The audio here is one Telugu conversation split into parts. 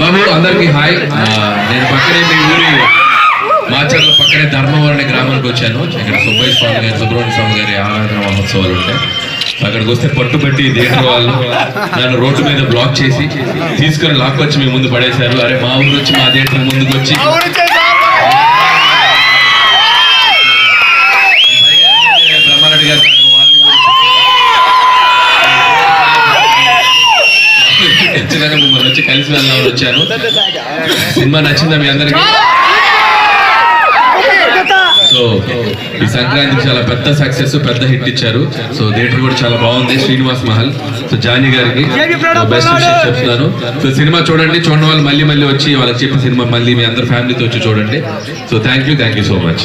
బాబు అందరికి హాయ్. నేను పక్కనే మీ ఊరి మాచర్ల పక్కనే ధర్మవరం అనే గ్రామానికి వచ్చాను. ఇక్కడ సుబ్బయ్య స్వామి గారి సుబ్రహ్మణ్య స్వామి గారి ఆరాధన మహోత్సవాలు ఉంటాయి. అక్కడికి వస్తే పట్టుబట్టి దేని వాళ్ళు నన్ను రోడ్డు మీద బ్లాక్ చేసి తీసుకొని లాక్కొచ్చి మీ ముందు పడేశారు. అరే మా ఊరు వచ్చి మా దేశం ముందుకు వచ్చి వచ్చి కలిసి వెళ్దామని వచ్చాను సినిమా నచ్చిందా మీ అందరికి? సో ఈ సంక్రాంతికి చాలా పెద్ద సక్సెస్ పెద్ద హిట్ ఇచ్చారు. సో థియేటర్ కూడా చాలా బాగుంది శ్రీనివాస్ మహల్. సో జానీ గారికి బెస్ట్ విషయం చెప్తున్నాను. సో సినిమా చూడండి చూడడం వాళ్ళు మళ్ళీ మళ్ళీ వచ్చి వాళ్ళకి చెప్పిన సినిమా మళ్ళీ మీ అందరు ఫ్యామిలీతో వచ్చి చూడండి. So thank you thank you so much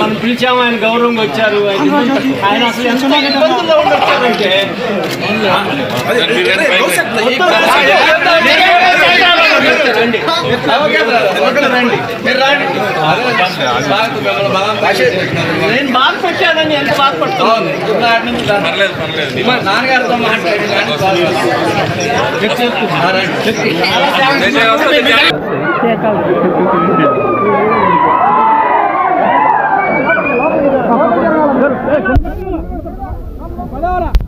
మనం పిలిచాము ఆయన గౌరవంగా వచ్చారు ఆయన అసలు ఎంత ఇబ్బందుల్లో రండి నేను బాధపడ్డానని ఎంత బాధపడుతున్నాను నాన్నగారితో మాట్లాడి మాచెల్ల